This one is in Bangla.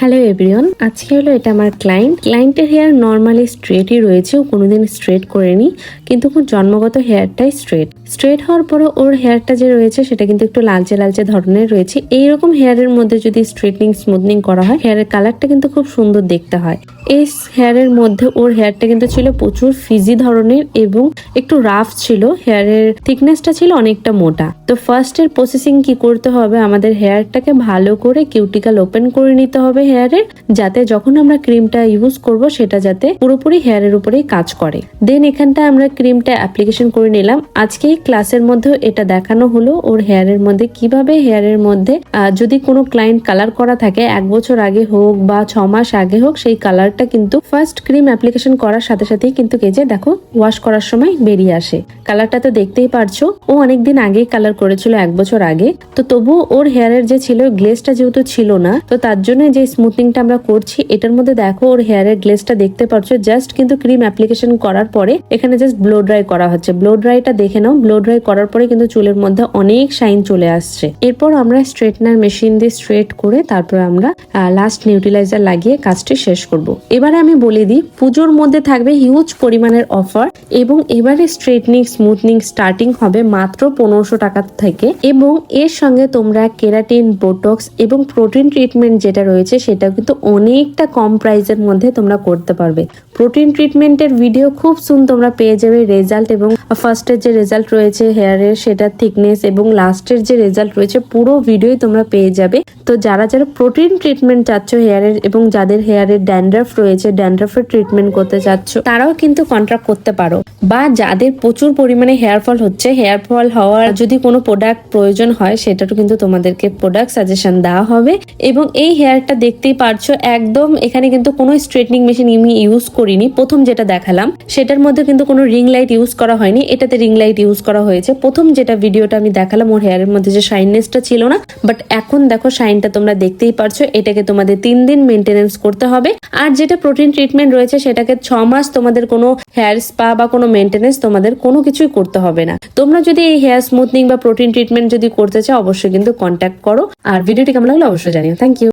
হ্যালো এভরিওয়ান আজকে হলো এটা আমার ক্লায়েন্ট ক্লায়েন্টের হেয়ার নর্মালি স্ট্রেটই রয়েছে, ও কোনোদিন স্ট্রেট করেনি, কিন্তু ওর জন্মগত হেয়ারটাই স্ট্রেট স্ট্রেট হওয়ার পরে ওর হেয়ারটা যে রয়েছে, সেটা কিন্তু একটু লালচে লালচে ধরনের রয়েছে। এইরকম হেয়ারের মধ্যে যদি স্ট্রেটনিং স্মুথনিং করা হয় হেয়ারের কালারটা কিন্তু খুব সুন্দর দেখতে হয়। এই হেয়ারের মধ্যে ওর হেয়ারটা কিন্তু ছিল প্রচুর ফিজি ধরনের এবং একটু রাফ ছিল। হেয়ারের থিকনেসটা ছিল অনেকটা মোটা। তো ফার্স্টের প্রসেসিং কি করতে হবে? আমাদের হেয়ারটাকে ভালো করে কিউটিক্যাল ওপেন করে নিতে হবে। হেয়ারের যাতে যখন আমরা ক্রিমটা ইউজ করব, সেটা যাতে পুরোপুরি হেয়ারের উপরেই কাজ করে। দেন এখানটা আমরা ক্রিমটা অ্যাপ্লিকেশন করে নিলাম। আজকে ক্লাসের মধ্যে এটা দেখানো হলো, ওর হেয়ারের মধ্যে কীভাবে হেয়ারের মধ্যে যদি কোনো ক্লায়েন্ট কালার করা থাকে, এক বছর আগে হোক বা ছ মাস আগে হোক, সেই কালারটা কিন্তু ফার্স্ট ক্রিম অ্যাপ্লিকেশন করার সাথে সাথেই কিন্তু কেজে দেখো ওয়াশ করার সময় বেরিয়ে আসে। কালারটা তো দেখতেই পারছ, ও অনেকদিন আগেই কালার করেছিল, এক বছর আগে। তো তবু ওর হেয়ারের যে ছিল গ্লেসটা যেহেতু ছিল না, তো তার জন্য যে স্মুথনিংটা আমরা করছি, এটার মধ্যে দেখো ওর হেয়ারের গ্লেসটা দেখতে পারছ জাস্ট কিন্তু ক্রিম অ্যাপ্লিকেশন করার পরে এখানে জাস্ট ব্লো ড্রাই করা হচ্ছে। ব্লো ড্রাইটা দেখে নাও ব্লো ড্রাই করার পরে কিন্তু চুলের মধ্যে অনেক শাইন চলে আসছে। এরপর আমরা স্ট্রেটনার মেশিন দিয়ে স্ট্রেট করে তারপর আমরা লাস্ট নিউট্রিলাইজার লাগিয়ে কাজটি শেষ করব। এবারে আমি বলে দিই, পুজোর মধ্যে থাকবে হিউজ পরিমাণের অফার এবং এবারে স্ট্রেটনিং স্মুথনিং স্টার্টিং হবে মাত্র পনেরোশো টাকা থেকে এবং এর সঙ্গে তোমরা কেরাটিন বোটক্স এবং প্রোটিন ট্রিটমেন্ট যেটা রয়েছে সেটা কিন্তু অনেকটা কম প্রাইসের মধ্যে তোমরা করতে পারবে। প্রোটিন ট্রিটমেন্টের ভিডিও খুব সুন তোমরা পেয়ে যাবে রেজাল্ট এবং ফার্স্টের যে রেজাল্ট রয়েছে হেয়ারের সেটার থিকনেস এবং লাস্টের যে রেজাল্ট রয়েছে, পুরো ভিডিওই তোমরা পেয়ে যাবে। তো যারা যারা প্রোটিন ট্রিটমেন্ট চাচ্ছ হেয়ারের এবং যাদের হেয়ারের ড্যান্ড্রাফ রয়েছে ড্যান্ড্রাফের ট্রিটমেন্ট করতে চাচ্ছ, তারাও কিন্তু কন্ট্রাক্ট করতে পারো। বা যাদের প্রচুর পরিমাণে হেয়ার ফল হচ্ছে হেয়ার ফল হওয়ার যদি কোনো প্রোডাক্ট প্রয়োজন হয়, সেটারও কিন্তু তোমাদেরকে প্রোডাক্ট সাজেশন দেওয়া হবে। এবং এই হেয়ারটা দেখতেই পারছ, একদম এখানে কিন্তু কোনো স্ট্রেটনিং মেশিন আমি ইউজ করিনি। প্রথম যেটা দেখালাম, সেটার মধ্যে কিন্তু কোনো রিং লাইট ইউজ করা হয়নি। এটাতে রিং লাইট ইউজ করা হয়েছে। প্রথম যেটা ভিডিওটা আমি দেখালাম, ওর হেয়ারের মধ্যে যে শাইননেসটা ছিল না বাট এখন দেখো শাইনটা তোমরা দেখতেই পারছ। এটাকে তোমাদের তিন দিন মেনটেনেন্স করতে হবে। আর যেটা প্রোটিন ট্রিটমেন্ট রয়েছে, সেটাকে ছ মাস তোমাদের কোনো হেয়ার স্পা বা কোনো মেনটেনেন্স তোমাদের কোনো কিছুই করতে হবে না। তোমরা যদি এই হেয়ার স্মুথনিং বা প্রোটিন ট্রিটমেন্ট যদি করতে চাও, অবশ্যই কিন্তু কন্ট্যাক্ট করো। আর ভিডিওটি কেমন লাগল অবশ্যই জানিও। Thank you